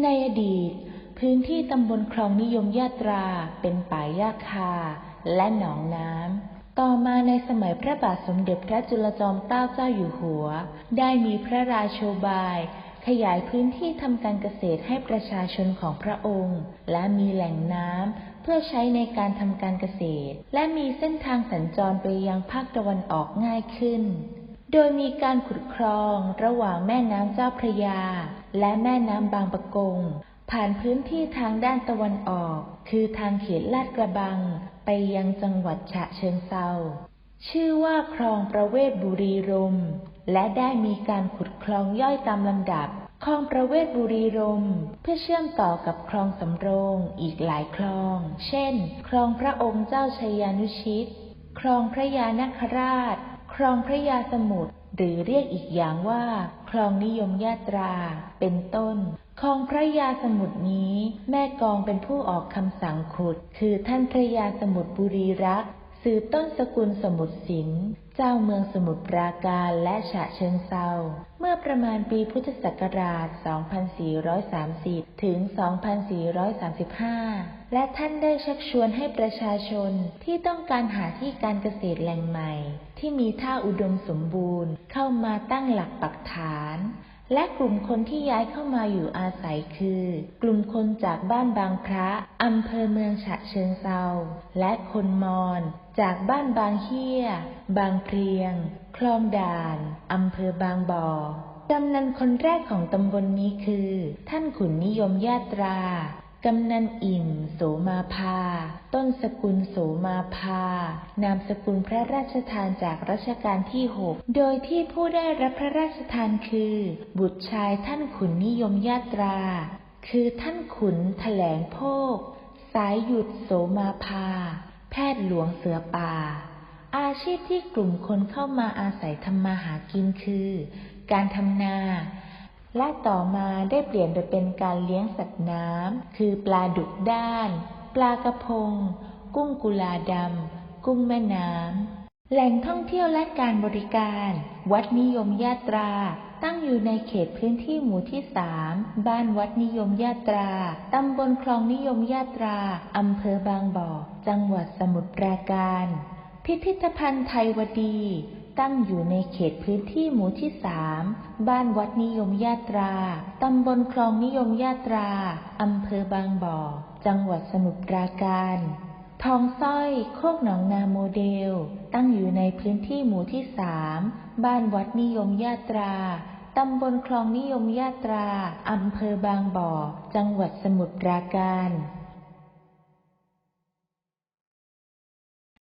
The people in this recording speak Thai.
ในอดีต พื้นที่ตำบลคลองนิยมยาตราเป็นป่าหญ้าคา และหนองน้ำ ต่อมาในสมัยพระบาทสมเด็จพระจุลจอมเกล้าเจ้าอยู่หัว ได้มีพระราโชบาย ขยายพื้นที่ทำการเกษตรให้ประชาชนของพระองค์ และมีแหล่งน้ำเพื่อใช้ในการทำการเกษตร และมีเส้นทางสัญจรไปยังภาคตะวันออกง่ายขึ้น โดยมีการขุดคลองระหว่างแม่น้ำเจ้าพระยา และแม่น้ำบางปะกง ผ่านพื้นที่ทางด้านตะวันออก คือทางเขตลาดกระบัง ไปยังจังหวัดฉะเชิงเซาชื่อว่าคลองประเวศบุรีรมและได้มีการขุดคลองย่อยตามลำดับ คลองประเวศบุรีรมเพื่อเชื่อมต่อกับคลองสำโรงอีกหลายคลอง เช่น คลองพระองค์เจ้าชัยยานุชิต คลองพระยานคราช คลองพระยาสมุทรหรือเรียกอีกอย่างว่า คลองนิยมญาตรา เป็นต้นคลองพระยาสมุทรนี้ แม่กองเป็นผู้ออกคำสั่งขุด คือท่านพระยาสมุทรบุรีรัก สืบต้นสกุลสมุทรสินเจ้าเมืองสมุทรปราการและฉะเชิงเซาเมื่อประมาณปีพุทธศักราช 2430 ถึง 2435 และท่านได้ชักชวนให้ประชาชนที่ต้องการหาที่การเกษตรแหล่งใหม่ ที่มีท่าอุดมสมบูรณ์ เข้ามาตั้งหลักปักฐาน และกลุ่มคนที่ย้ายเข้ามาอยู่อาศัยคือ กลุ่มคนจากบ้านบางพระอำเภอเมืองฉะเชิงเซาและคนมอญจากบ้านบางเฮียบางเพลียง คลองด่านอำเภอบางบ่อกำนันคนแรกของตำบลนนี้คือ ท่านขุนนิยมญาตรา กำนันอิ่ม โสมาภา ต้นสกุลโสมาภา นามสกุลพระราชทานจากรัชกาลที่หกโดยที่ผู้ได้รับพระราชทานคือ บุตรชายท่านขุนนิยมญาตรา คือท่านขุนแถลงโพกสายหยุดโสมาภา แพทย์หลวงเสือป่า อาชีพที่กลุ่มคนเข้ามาอาศัยทำมาหากินคือ การทำนา และต่อมาได้เปลี่ยนไปเป็นการเลี้ยงสัตว์น้ำ คือปลาดุกด้าน ปลากระพง กุ้งกุลาดำ กุ้งแม่น้ำ แหล่งท่องเที่ยวและการบริการ วัดนิยมญาตรา ตั้งอยู่ในเขตพื้นที่หมู่ที่สามบ้านวัดนิยมญาตรา ตำบลคลองนิยมญาตรา อำเภอบางบ่อ จังหวัดสมุทรปราการ พิพิธภัณฑ์ไทยวดี ตั้งอยู่ในเขตพื้นที่หมู่ที่สามบ้านวัดนิยมญาตรา ตำบลคลองนิยมญาตรา อำเภอบางบ่อ จังหวัดสมุทรปราการ ทองสร้อยโคกหนองนาโมเดล ตั้งอยู่ในพื้นที่หมู่ที่สามบ้านวัดนิยมญาตรา ตำบลคลองนิยมญาตรา อำเภอบางบ่อ จังหวัดสมุทรปราการ